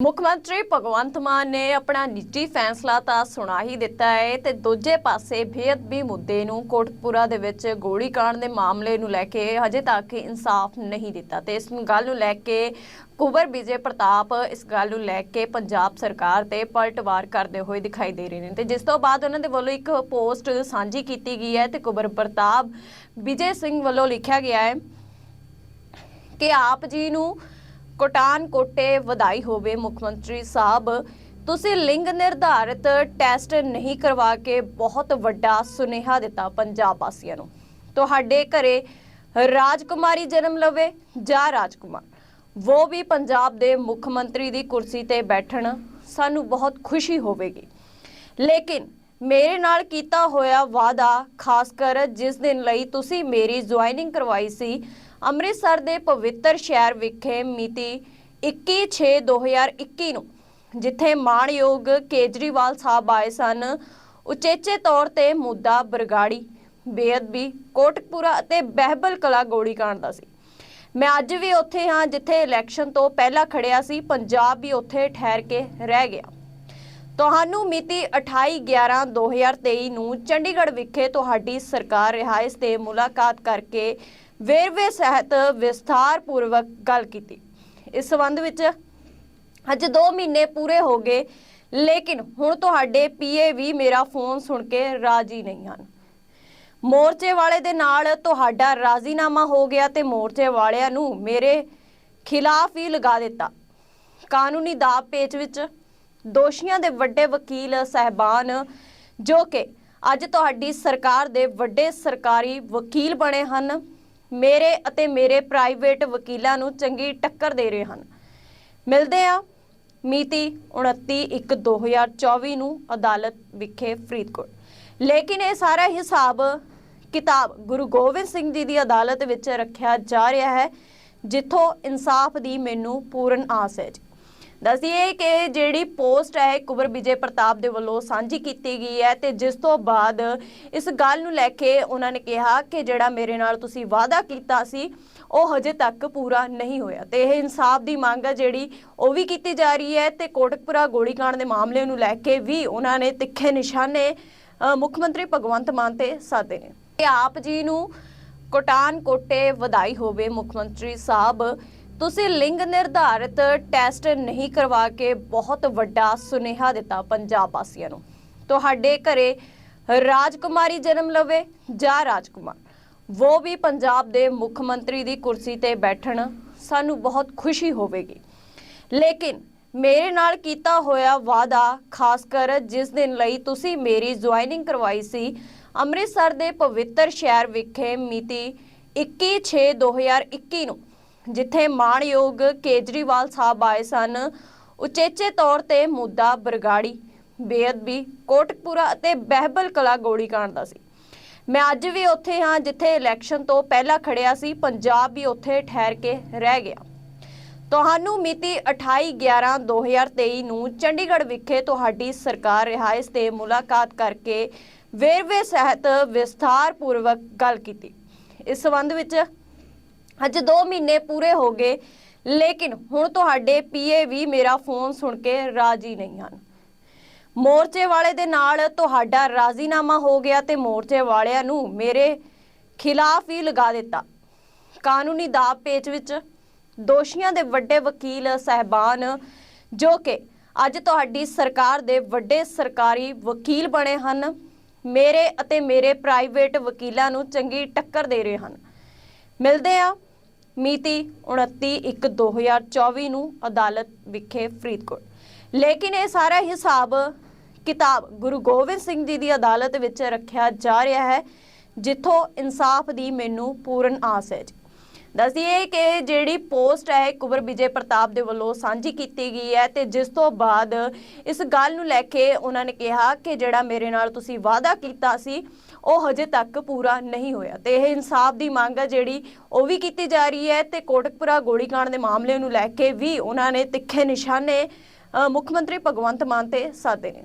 ਮੁੱਖ ਮੰਤਰੀ ਭਗਵੰਤ ਮਾਨ ਨੇ ਆਪਣਾ ਨਿੱਜੀ ਫੈਸਲਾ ਤਾਂ ਸੁਣਾ ਹੀ ਦਿੱਤਾ ਹੈ ਤੇ ਦੂਜੇ ਪਾਸੇ ਬੇਅਦਬੀ ਮੁੱਦੇ ਨੂੰ ਕੋਟਪੂਰਾ ਦੇ ਵਿੱਚ ਗੋਲੀकांड ਦੇ ਮਾਮਲੇ ਨੂੰ ਲੈ ਕੇ ਹਜੇ ਤੱਕ ਇਨਸਾਫ ਨਹੀਂ ਦਿੱਤਾ ਤੇ ਇਸ ਗੱਲ ਨੂੰ ਲੈ ਕੇ ਕੁਬਰ ਵਿਜੇ ਪ੍ਰਤਾਪ ਇਸ ਗੱਲ ਨੂੰ ਲੈ ਕੇ ਪੰਜਾਬ ਸਰਕਾਰ ਤੇ ਪਲਟਵਾਰ ਕਰਦੇ ਹੋਏ ਦਿਖਾਈ ਦੇ ਰਹੇ ਨੇ ਤੇ ਜਿਸ ਤੋਂ ਬਾਅਦ ਉਹਨਾਂ ਦੇ ਵੱਲੋਂ ਇੱਕ ਪੋਸਟ ਸਾਂਝੀ ਕੀਤੀ ਗਈ ਹੈ ਤੇ ਕੁਬਰ ਪ੍ਰਤਾਪ ਵਿਜੇ ਸਿੰਘ ਵੱਲੋਂ ਲਿਖਿਆ ਗਿਆ ਹੈ ਕਿ ਆਪ ਜੀ ਨੂੰ ਕੋਟਾਨ ਕੋਟੇ ਵਧਾਈ ਹੋਵੇ ਮੁੱਖ ਮੰਤਰੀ ਸਾਹਿਬ। ਤੁਸੀਂ ਲਿੰਗ ਨਿਰਧਾਰਿਤ ਟੈਸਟ ਨਹੀਂ ਕਰਵਾ ਕੇ ਬਹੁਤ ਵੱਡਾ ਸੁਨੇਹਾ ਦਿੱਤਾ ਪੰਜਾਬ ਵਾਸੀਆਂ ਨੂੰ। ਤੁਹਾਡੇ ਘਰੇ ਰਾਜਕੁਮਾਰੀ ਜਨਮ ਲਵੇ ਜਾਂ ਰਾਜਕੁਮਾਰ ਉਹ ਵੀ ਪੰਜਾਬ ਦੇ ਮੁੱਖ ਮੰਤਰੀ ਦੀ ਕੁਰਸੀ ਤੇ ਬੈਠਣ ਸਾਨੂੰ ਬਹੁਤ ਖੁਸ਼ੀ ਹੋਵੇਗੀ। ਲੇਕਿਨ ਮੇਰੇ ਨਾਲ ਕੀਤਾ ਹੋਇਆ ਵਾਅਦਾ, ਖਾਸ ਕਰ ਜਿਸ ਦਿਨ ਲਈ ਤੁਸੀਂ ਮੇਰੀ ਜੁਆਇਨਿੰਗ ਕਰਵਾਈ ਸੀ, ਅੰਮ੍ਰਿਤਸਰ ਦੇ ਪਵਿੱਤਰ ਸ਼ਹਿਰ ਵਿਖੇ ਮਿਤੀ 21/6/2021 ਨੂੰ, ਜਿੱਥੇ ਮਾਣਯੋਗ ਕੇਜਰੀਵਾਲ ਸਾਹਿਬ ਆਏ ਸਨ। ਉਚੇਚੇ ਤੌਰ ਤੇ ਮੁੱਦਾ ਬਰਗਾੜੀ, ਬੇਅਦਬੀ, ਕੋਟਕਪੂਰਾ ਅਤੇ ਬਹਿਬਲ ਕਲਾ ਗੋਲੀकांड ਦਾ ਸੀ। ਮੈਂ ਅੱਜ ਵੀ ਉੱਥੇ ਹਾਂ, ਜਿੱਥੇ ਇਲੈਕਸ਼ਨ ਤੋਂ ਪਹਿਲਾਂ ਖੜਿਆ ਸੀ, ਪੰਜਾਬ ਵੀ ਉੱਥੇ ਠਹਿਰ ਕੇ ਰਹਿ ਗਿਆ। ਤੁਹਾਨੂੰ ਮਿਤੀ 28/11/2023 ਨੂੰ ਚੰਡੀਗੜ੍ਹ ਵਿਖੇ ਤੁਹਾਡੀ ਸਰਕਾਰ ਰਿਹਾਇਸ਼ ਤੇ ਮੁਲਾਕਾਤ ਕਰਕੇ ਵੇਰਵੇ ਸਹਿਤ ਵਿਸਥਾਰ ਪੂਰਵਕ ਗੱਲ ਕੀਤੀ। ਇਸ ਸੰਬੰਧ ਵਿੱਚ ਅੱਜ 2 ਮਹੀਨੇ ਪੂਰੇ ਹੋ ਗਏ, ਲੇਕਿਨ ਹੁਣ ਤੁਹਾਡੇ ਪੀਏ ਵੀ ਮੇਰਾ ਫੋਨ ਸੁਣ ਕੇ ਰਾਜੀ ਨਹੀਂ ਹਨ। ਮੋਰਚੇ ਵਾਲੇ ਦੇ ਨਾਲ ਤੁਹਾਡਾ ਰਾਜ਼ੀਨਾਮਾ ਹੋ ਗਿਆ ਤੇ ਮੋਰਚੇ ਵਾਲਿਆਂ ਨੂੰ ਮੇਰੇ ਖਿਲਾਫ ਹੀ ਲਗਾ ਦਿੱਤਾ। ਕਾਨੂੰਨੀ ਦਾਅ ਪੇਚ ਵਿੱਚ ਦੋਸ਼ੀਆਂ ਦੇ ਵੱਡੇ ਵਕੀਲ ਸਹਿਬਾਨ, ਜੋ ਕਿ ਅੱਜ ਤੁਹਾਡੀ ਸਰਕਾਰ ਦੇ ਵੱਡੇ ਸਰਕਾਰੀ ਵਕੀਲ ਬਣੇ ਹਨ, ਮੇਰੇ ਅਤੇ ਮੇਰੇ ਪ੍ਰਾਈਵੇਟ ਵਕੀਲਾਂ ਨੂੰ ਚੰਗੀ ਟੱਕਰ ਦੇ ਰਹੇ ਹਨ। ਮਿਲਦੇ ਆ ਮਿਤੀ 29/1/2024 ਨੂੰ ਅਦਾਲਤ ਵਿਖੇ ਫਰੀਦਕੋਟ। ਲੇਕਿਨ ਇਹ ਸਾਰਾ ਹਿਸਾਬ ਕਿਤਾਬ ਗੁਰੂ ਗੋਬਿੰਦ ਸਿੰਘ ਜੀ ਦੀ ਅਦਾਲਤ ਵਿੱਚ ਰੱਖਿਆ ਜਾ ਰਿਹਾ ਹੈ, ਜਿੱਥੋਂ ਇਨਸਾਫ ਦੀ ਮੈਨੂੰ ਪੂਰਨ ਆਸ ਹੈ ਜੀ ਦੱਸਦੀਏ ਕਿ ਜਿਹੜੀ ਪੋਸਟ ਹੈ ਕੁਬਰ ਵਿਜੇ ਪ੍ਰਤਾਪ ਦੇ ਵੱਲੋਂ ਸਾਂਝੀ ਕੀਤੀ ਗਈ ਹੈ ਤੇ ਜਿਸ ਤੋਂ ਬਾਅਦ ਇਸ ਗੱਲ ਨੂੰ ਲੈ ਕੇ ਉਹਨਾਂ ਨੇ ਕਿਹਾ ਕਿ ਜਿਹੜਾ ਮੇਰੇ ਨਾਲ ਤੁਸੀਂ ਵਾਅਦਾ ਕੀਤਾ ਸੀ, ਉਹ ਹਜੇ ਤੱਕ ਪੂਰਾ ਨਹੀਂ ਹੋਇਆ ਤੇ ਇਹ ਇਨਸਾਫ ਦੀ ਮੰਗ ਹੈ ਜਿਹੜੀ ਉਹ ਵੀ ਕੀਤੀ ਜਾ ਰਹੀ ਹੈ ਤੇ ਕੋਟਕਪੁਰਾ ਗੋਲੀकांड ਦੇ ਮਾਮਲੇ ਨੂੰ ਲੈ ਕੇ ਵੀ ਉਹਨਾਂ ਨੇ ਤਿੱਖੇ ਨਿਸ਼ਾਨੇ ਮੁੱਖ ਮੰਤਰੀ ਭਗਵੰਤ ਮਾਨ ਤੇ ਸਾਧੇ ਨੇ। ਤੇ ਆਪ ਜੀ ਨੂੰ ਕੋਟਾਨ ਕੋਟੇ ਵਧਾਈ ਹੋਵੇ ਮੁੱਖ ਮੰਤਰੀ ਸਾਹਿਬ ਤੁਸੀਂ ਲਿੰਗ ਨਿਰਧਾਰਿਤ ਟੈਸਟ ਨਹੀਂ ਕਰਵਾ ਕੇ ਬਹੁਤ ਵੱਡਾ ਸੁਨੇਹਾ ਦਿੱਤਾ ਪੰਜਾਬ ਵਾਸੀਆਂ ਨੂੰ। ਤੁਹਾਡੇ ਘਰੇ ਰਾਜਕੁਮਾਰੀ ਜਨਮ ਲਵੇ ਜਾਂ ਰਾਜਕੁਮਾਰ, ਉਹ ਵੀ ਪੰਜਾਬ ਦੇ ਮੁੱਖ ਮੰਤਰੀ ਦੀ ਕੁਰਸੀ ਤੇ ਬੈਠਣ, ਸਾਨੂੰ ਬਹੁਤ ਖੁਸ਼ੀ ਹੋਵੇਗੀ। ਲੇਕਿਨ ਮੇਰੇ ਨਾਲ ਕੀਤਾ ਹੋਇਆ ਵਾਅਦਾ, ਖਾਸ ਕਰ ਜਿਸ ਦਿਨ ਲਈ ਤੁਸੀਂ ਮੇਰੀ ਜੁਆਇਨਿੰਗ ਕਰਵਾਈ ਸੀ, ਅੰਮ੍ਰਿਤਸਰ ਦੇ ਪਵਿੱਤਰ ਸ਼ਹਿਰ ਵਿਖੇ ਮਿਤੀ 21/6/2021 ਨੂੰ ਜਿੱਥੇ ਮਾਣਯੋਗ ਕੇਜਰੀਵਾਲ ਸਾਹਿਬ ਆਏ ਸਨ, ਉਚੇਚੇ ਤੌਰ ਤੇ ਮੁੱਦਾ ਬਰਗਾੜੀ, ਬੇਅਦਬੀ, ਕੋਟਕਪੂਰਾ ਅਤੇ ਬਹਿਬਲ ਕਲਾ ਗੋਲੀकांड ਦਾ ਸੀ। ਮੈਂ ਅੱਜ ਵੀ ਉੱਥੇ ਹਾਂ ਜਿੱਥੇ ਇਲੈਕਸ਼ਨ ਤੋਂ ਪਹਿਲਾਂ ਖੜਿਆ ਸੀ, ਪੰਜਾਬ ਵੀ ਉੱਥੇ ਠਹਿਰ ਕੇ ਰਹਿ ਗਿਆ। ਤੁਹਾਨੂੰ ਮਿਤੀ 28/11/2023 ਨੂੰ ਚੰਡੀਗੜ੍ਹ ਵਿਖੇ ਤੁਹਾਡੀ ਸਰਕਾਰ ਰਿਹਾਇਸ਼ ਤੇ ਮੁਲਾਕਾਤ ਕਰਕੇ ਵੇਰਵੇ ਸਹਿਤ ਵਿਸਥਾਰ ਪੂਰਵਕ ਗੱਲ ਕੀਤੀ। ਇਸ ਸੰਬੰਧ ਵਿੱਚ ਅੱਜ 2 ਮਹੀਨੇ ਪੂਰੇ ਹੋ ਗਏ, ਲੇਕਿਨ ਹੁਣ ਤੁਹਾਡੇ ਪੀਏ ਵੀ ਮੇਰਾ ਫੋਨ ਸੁਣ ਕੇ ਰਾਜੀ ਨਹੀਂ ਹਨ। ਮੋਰਚੇ ਵਾਲੇ ਦੇ ਨਾਲ ਤੁਹਾਡਾ ਰਾਜ਼ੀਨਾਮਾ ਹੋ ਗਿਆ ਤੇ ਮੋਰਚੇ ਵਾਲਿਆਂ ਨੂੰ ਮੇਰੇ ਖਿਲਾਫ ਹੀ ਲਗਾ ਦਿੱਤਾ। ਕਾਨੂੰਨੀ ਦਾਅ ਪੇਚ ਵਿੱਚ ਦੋਸ਼ੀਆਂ ਦੇ ਵੱਡੇ ਵਕੀਲ ਸਹਿਬਾਨ, ਜੋ ਕਿ ਅੱਜ ਤੁਹਾਡੀ ਸਰਕਾਰ ਦੇ ਵੱਡੇ ਸਰਕਾਰੀ ਵਕੀਲ ਬਣੇ ਹਨ, ਮੇਰੇ ਅਤੇ ਮੇਰੇ ਪ੍ਰਾਈਵੇਟ ਵਕੀਲਾਂ ਨੂੰ ਚੰਗੀ ਟੱਕਰ ਦੇ ਰਹੇ ਹਨ। ਮਿਲਦੇ ਆ ਮਿਤੀ 29/1/2024 ਨੂੰ ਅਦਾਲਤ ਵਿਖੇ ਫਰੀਦਕੋਟ। ਲੇਕਿਨ ਇਹ ਸਾਰਾ ਹਿਸਾਬ ਕਿਤਾਬ ਗੁਰੂ ਗੋਬਿੰਦ ਸਿੰਘ ਜੀ ਦੀ ਅਦਾਲਤ ਵਿੱਚ ਰੱਖਿਆ ਜਾ ਰਿਹਾ ਹੈ, ਜਿੱਥੋਂ ਇਨਸਾਫ ਦੀ ਮੈਨੂੰ ਪੂਰਨ ਆਸ ਹੈ ਜੀ ਦੱਸਦੀਏ ਕਿ ਜਿਹੜੀ ਪੋਸਟ ਹੈ ਕੁਬਰ ਵਿਜੇ ਪ੍ਰਤਾਪ ਦੇ ਵੱਲੋਂ ਸਾਂਝੀ ਕੀਤੀ ਗਈ ਹੈ ਤੇ ਜਿਸ ਤੋਂ ਬਾਅਦ ਇਸ ਗੱਲ ਨੂੰ ਲੈ ਕੇ ਉਹਨਾਂ ਨੇ ਕਿਹਾ ਕਿ ਜਿਹੜਾ ਮੇਰੇ ਨਾਲ ਤੁਸੀਂ ਵਾਅਦਾ ਕੀਤਾ ਸੀ, ਉਹ ਹਜੇ ਤੱਕ ਪੂਰਾ ਨਹੀਂ ਹੋਇਆ ਤੇ ਇਹ ਇਨਸਾਫ ਦੀ ਮੰਗ ਹੈ ਜਿਹੜੀ ਉਹ ਵੀ ਕੀਤੀ ਜਾ ਰਹੀ ਹੈ ਤੇ ਕੋਟਕਪੁਰਾ ਗੋਲੀकांड ਦੇ ਮਾਮਲੇ ਨੂੰ ਲੈ ਕੇ ਵੀ ਉਹਨਾਂ ਨੇ ਤਿੱਖੇ ਨਿਸ਼ਾਨੇ ਮੁੱਖ ਮੰਤਰੀ ਭਗਵੰਤ ਮਾਨ ਤੇ ਸਾਧੇ ਨੇ।